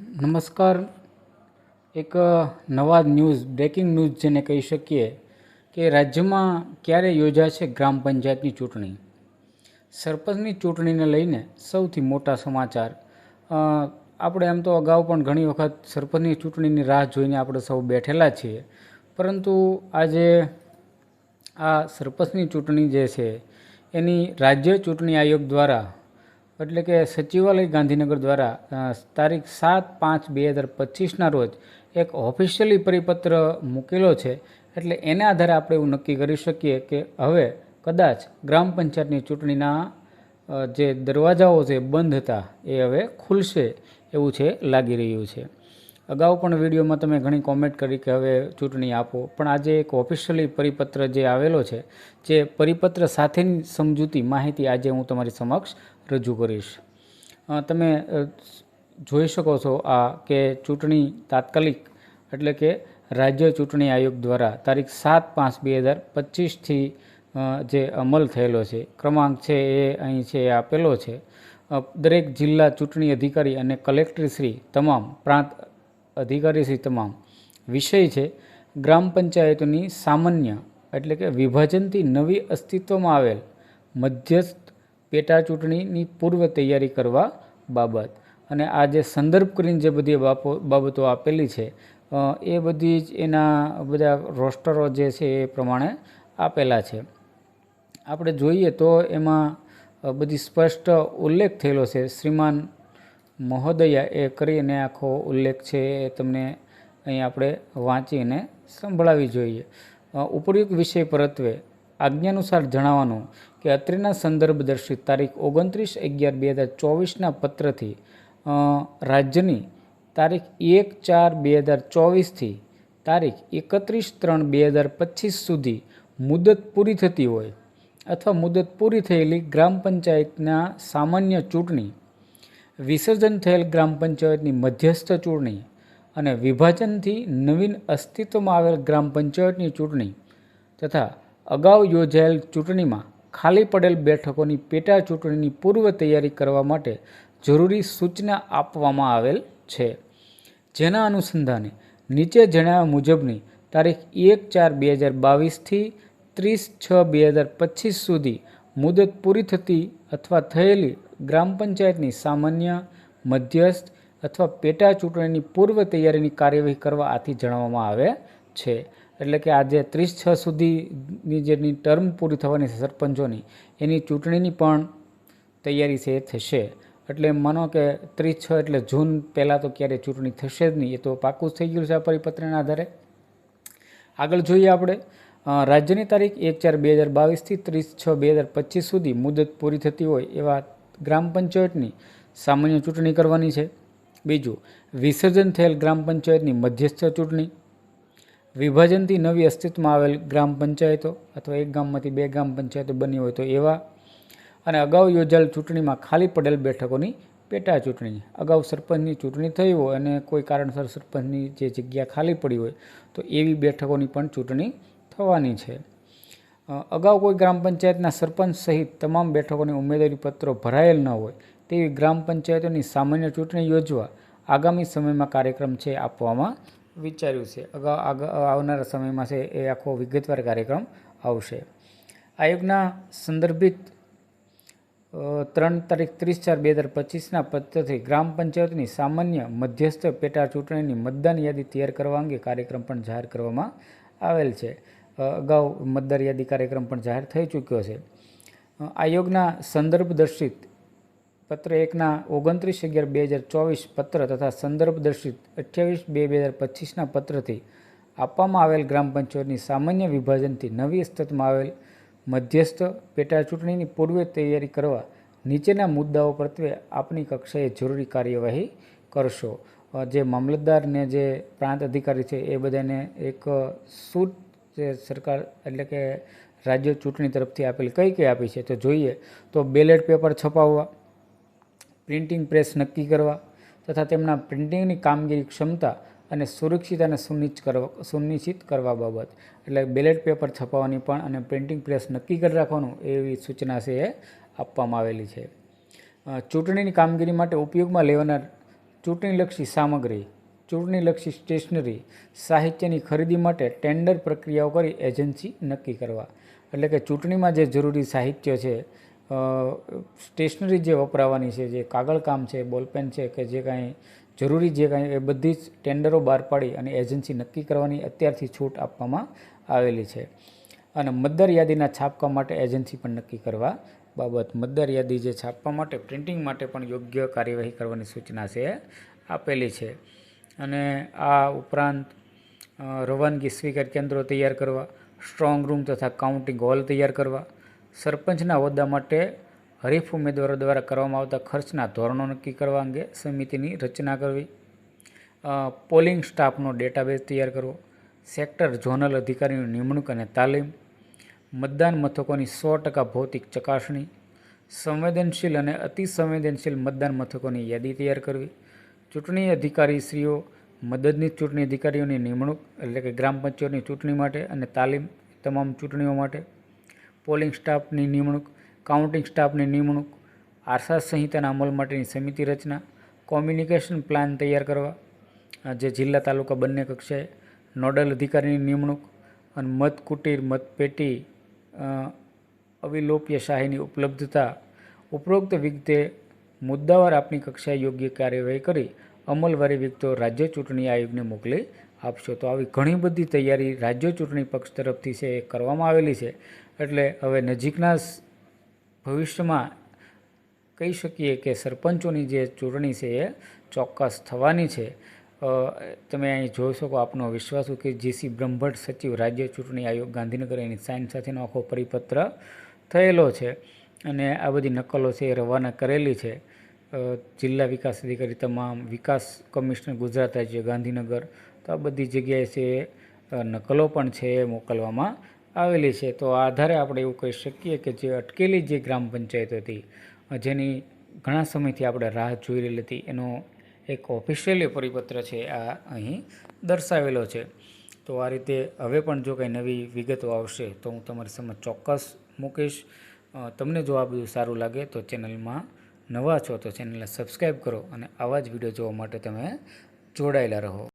નમસ્કાર. એક નવા ન્યૂઝ, બ્રેકિંગ ન્યૂઝ જેને કહી શકીએ કે રાજ્યમાં ક્યારે યોજાશે ગ્રામ પંચાયતની ચૂંટણી? સરપંચની ચૂંટણીને લઈને સૌથી મોટા સમાચાર. આપણે એમ તો અગાઉ પણ ઘણી વખત સરપંચની ચૂંટણીની રાહ જોઈને આપણે સૌ બેઠેલા છીએ. પરંતુ આજે આ સરપંચની ચૂંટણી જે છે, એની રાજ્ય ચૂંટણી આયોગ દ્વારા એટલે કે સચિવાલય ગાંધીનગર દ્વારા તારીખ સાત પાંચ બે હજાર પચીસના રોજ એક ઓફિશિયલી પરિપત્ર મૂકેલો છે. એટલે એના આધારે આપણે એવું નક્કી કરી શકીએ કે હવે કદાચ ગ્રામ પંચાયતની ચૂંટણીના જે દરવાજાઓ છે બંધ હતા, એ હવે ખુલશે એવું છે, લાગી રહ્યું છે. અગાઉ પણ વિડીયોમાં તમે ઘણી કોમેન્ટ કરી કે હવે ચૂંટણી આપો. પણ આજે એક ઓફિશિયલી પરિપત્ર જે આવેલો છે, જે પરિપત્ર સાથેની સમજૂતી માહિતી આજે હું તમારી સમક્ષ રજૂ કરીશ. તમે જોઈ શકો છો આ કે ચૂંટણી તાત્કાલિક એટલે કે રાજ્ય ચૂંટણી આયોગ દ્વારા તારીખ સાત પાંચ બે હજાર પચીસથી જે અમલ થયેલો છે, ક્રમાંક છે એ અહીં છે એ આપેલો છે. દરેક જિલ્લા ચૂંટણી અધિકારી અને કલેક્ટરશ્રી તમામ પ્રાંત અધિકારીશ્રી તમામ. વિષય છે, ગ્રામ પંચાયતોની સામાન્ય એટલે કે વિભાજનથી નવી અસ્તિત્વમાં આવેલ મધ્યસ્થ પેટા ચૂંટણીની પૂર્વ તૈયારી કરવા બાબત. અને આ જે સંદર્ભ કરીને જે બધી બાબતો આપેલી છે એ બધી જ એના બધા રોસ્ટરો જે છે એ પ્રમાણે આપેલા છે. આપણે જોઈએ તો એમાં બધી સ્પષ્ટ ઉલ્લેખ થયેલો છે. શ્રીમાન મહોદયા એ કરીને આખો ઉલ્લેખ છે એ તમને અહીં આપણે વાંચીને સંભળાવી જોઈએ. ઉપરયુક્ત વિષય પરત્વે આજ્ઞાનુસાર જણાવવાનું કે અત્રેના સંદર્ભ દર્શિત તારીખ ઓગણત્રીસ અગિયાર બે હજાર ચોવીસના પત્રથી રાજ્યની તારીખ એક ચાર બે હજાર ચોવીસથી તારીખ એકત્રીસ ત્રણ બે હજાર પચીસ સુધી મુદત પૂરી થતી હોય અથવા મુદત પૂરી થયેલી ગ્રામ પંચાયતના સામાન્ય ચૂંટણી વિસર્જન થયેલ ગ્રામ પંચાયતની મધ્યસ્થ ચૂંટણી અને વિભાજનથી નવીન અસ્તિત્વમાં આવેલ ગ્રામ પંચાયતની ચૂંટણી તથા અગાઉ યોજાયેલ ચૂંટણીમાં ખાલી પડેલ બેઠકોની પેટા ચૂંટણીની પૂર્વ તૈયારી કરવા માટે જરૂરી સૂચના આપવામાં આવેલ છે. જેના અનુસંધાને નીચે જણાવ્યા મુજબની તારીખ એક ચાર બે હજાર બાવીસથી ત્રીસ છ બે હજાર પચીસ સુધી મુદત પૂરી થતી અથવા થયેલી ગ્રામ પંચાયતની સામાન્ય, મધ્યસ્થ અથવા પેટા ચૂંટણીની પૂર્વ તૈયારીની કાર્યવાહી કરવા આથી જણાવવામાં આવે છે. એટલે કે આજે ત્રીસ છ સુધીની જેની ટર્મ પૂરી થવાની છે સરપંચોની, એની ચૂંટણીની પણ તૈયારી છે, એ થશે. એટલે માનો કે ત્રીસ છ એટલે જૂન પહેલાં તો ક્યારેય ચૂંટણી થશે જ નહીં, એ તો પાકું થઈ ગયું છે આ પરિપત્રના આધારે. આગળ જોઈએ આપણે. રાજ્યની તારીખ એક ચાર બે હજાર બાવીસથી ત્રીસ છ બે હજાર પચીસ સુધી મુદત પૂરી થતી હોય એવા ગ્રામ પંચાયતની સામાન્ય ચૂંટણી કરવાની છે. બીજું, વિસર્જન થયેલ ગ્રામ પંચાયતની મધ્યસ્થ ચૂંટણી. વિભાજનથી નવી અસ્તિત્વમાં આવેલ ગ્રામ પંચાયતો અથવા એક ગામમાંથી બે ગ્રામ પંચાયતો બની હોય તો એવા. અને અગાઉ યોજાયેલ ચૂંટણીમાં ખાલી પડેલ બેઠકોની પેટા ચૂંટણી. અગાઉ સરપંચની ચૂંટણી થઈ હોય અને કોઈ કારણસર સરપંચની જે જગ્યા ખાલી પડી હોય તો એવી બેઠકોની પણ ચૂંટણી થવાની છે. અગાઉ કોઈ ગ્રામ પંચાયતના સરપંચ સહિત તમામ બેઠકોની ઉમેદવારી પત્રો ભરાયેલ ન હોય તેવી ગ્રામ પંચાયતોની સામાન્ય ચૂંટણી યોજવા આગામી સમયમાં કાર્યક્રમ છે આપવામાં વિચાર્યું છે. અગાઉ આવનારા સમયમાં છે એ આખો વિગતવાર કાર્યક્રમ આવશે. આયોગના સંદર્ભિત ત્રણ તારીખ ત્રીસ ચાર બે હજાર પચીસના પત્રથી ગ્રામ પંચાયતની સામાન્ય મધ્યસ્થ પેટા ચૂંટણીની મતદાન યાદી તૈયાર કરવા અંગે કાર્યક્રમ પણ જાહેર કરવામાં આવેલ છે. અગાઉ મતદાર યાદી કાર્યક્રમ પણ જાહેર થઈ ચૂક્યો છે. આયોગના સંદર્ભ દર્શિત પત્ર એકના ઓગણત્રીસ અગિયાર બે હજાર ચોવીસ પત્ર તથા સંદર્ભ દર્શિત અઠ્યાવીસ બે બે હજાર પચીસના પત્રથી આપવામાં આવેલ ગ્રામ પંચાયતની સામાન્ય વિભાજનથી નવી અસ્તિત્વમાં આવેલ મધ્યસ્થ પેટા ચૂંટણીની પૂર્વે તૈયારી કરવા નીચેના મુદ્દાઓ પ્રત્યે આપણી કક્ષાએ જરૂરી કાર્યવાહી કરશો. જે મામલતદારને જે પ્રાંત અધિકારી છે એ બધાને એક સૂટ જે સરકાર એટલે કે રાજ્ય ચૂંટણી તરફથી આપેલ કઈ કઈ આપી છે તો જોઈએ તો બેલેટ પેપર છપાવવા, પ્રિન્ટિંગ પ્રેસ નક્કી કરવા તથા તેમના પ્રિન્ટિંગની કામગીરી ક્ષમતા અને સુરક્ષિત અને સુનિશ્ચિત કરવા સુનિશ્ચિત કરવા બાબત. એટલે બેલેટ પેપર છપાવવાની પણ અને પ્રિન્ટિંગ પ્રેસ નક્કી કરી રાખવાનું એવી સૂચના છે એ આપવામાં આવેલી છે. ચૂંટણીની કામગીરી માટે ઉપયોગમાં લેવાનાર ચૂંટણીલક્ષી સામગ્રી ચૂંટણીલક્ષી સ્ટેશનરી સાહિત્યની ખરીદી માટે ટેન્ડર પ્રક્રિયાઓ કરી એજન્સી નક્કી કરવા. એટલે કે ચૂંટણીમાં જે જરૂરી સાહિત્ય છે સ્ટેશનરી જે વપરાવાની છે, જે કાગળકામ છે, બોલપેન છે, કે જે કાંઈ જરૂરી જે કાંઈ, એ બધી જ ટેન્ડરો બહાર પાડી અને એજન્સી નક્કી કરવાની અત્યારથી છૂટ આપવામાં આવેલી છે. અને મતદાર યાદીના છાપવા માટે એજન્સી પણ નક્કી કરવા બાબત. મતદાર યાદી જે છાપવા માટે, પ્રિન્ટિંગ માટે પણ યોગ્ય કાર્યવાહી કરવાની સૂચના છે, આપેલી છે. અને આ ઉપરાંત રવાનગી સ્વીકાર કેન્દ્રો તૈયાર કરવા સ્ટ્રોંગ રૂમ તથા કાઉન્ટિંગ હોલ તૈયાર કરવા, સરપંચના હોદ્દા માટે હરીફ ઉમેદવારો દ્વારા કરવામાં આવતા ખર્ચના ધોરણો નક્કી કરવા અંગે સમિતિની રચના કરવી પોલિંગ સ્ટાફનો ડેટાબેઝ તૈયાર કરવો સેક્ટર ઝોનલ અધિકારીની નિમણૂક અને તાલીમ, મતદાન મથકોની સો ટકા ભૌતિક ચકાસણી, સંવેદનશીલ અને અતિ સંવેદનશીલ મતદાન મથકોની યાદી તૈયાર કરવી ચૂંટણી અધિકારીશ્રીઓ, મદદનીશ ચૂંટણી અધિકારીઓની નિમણૂક એટલે કે ગ્રામ પંચાયતની ચૂંટણી માટે અને તાલીમ તમામ ચૂંટણીઓ માટે, પોલિંગ સ્ટાફની નિમણૂક, કાઉન્ટિંગ સ્ટાફની નિમણૂક આરસા સંહિતાના અમલ માટેની સમિતિ રચના, કોમ્યુનિકેશન પ્લાન તૈયાર કરવા જે જિલ્લા તાલુકા બંને કક્ષાએ નોડલ અધિકારીની નિમણૂક અને મત કુટીર મતપેટી અવિલોપ્ય શાહીની ઉપલબ્ધતા, ઉપરોક્ત વિગતે મુદ્દાવાર આપની કક્ષાએ યોગ્ય કાર્યવાહી કરી અમલવારી વિગતો રાજ્ય ચૂંટણી આયોગને મોકલી આપશો. તો આવી ઘણી બધી તૈયારી રાજ્ય ચૂંટણી પક્ષ તરફથી છે, એ કરવામાં આવેલી છે. એટલે હવે નજીકના ભવિષ્યમાં કહી શકીએ કે સરપંચોની જે ચૂંટણી છે, એ ચોક્કસ થવાની છે. તમે અહીં જોઈ શકો આપનો વિશ્વાસુ કે જીસી બ્રહ્મભટ્ટ સચિવ રાજ્ય ચૂંટણી આયોગ ગાંધીનગર એની સાઇન સાથેનો આખો પરિપત્ર થયેલો છે. અને આ બધી નકલો છે, એ રવાના કરેલી છે. જિલ્લા વિકાસ અધિકારી તમામ વિકાસ કમિશનર ગુજરાત રાજ્ય ગાંધીનગર તો આ બધી જગ્યાએ છે નકલો પણ છે મોકલવામાં આવેલી છે. તો આધારે આપણે એવું કહી શકીએ કે જે અટકેલી જે ગ્રામ પંચાયત હતી જેની ઘણા સમયથી આપણે રાહ જોઈ રહેલી હતી, એનો એક ઓફિશિયલી પરિપત્ર છે આ અહીં દર્શાવેલો છે. તો આ રીતે હવે પણ જો કંઈ નવી વિગતો આવશે તો હું તમારી સમક્ષ ચોક્કસ મૂકીશ. તમને જો આ બધું સારું લાગે તો ચેનલમાં નવા છો તો ચેનલને સબસ્ક્રાઈબ કરો અને આવા જ વીડિયો જોવા માટે તમે જોડાયેલા રહો.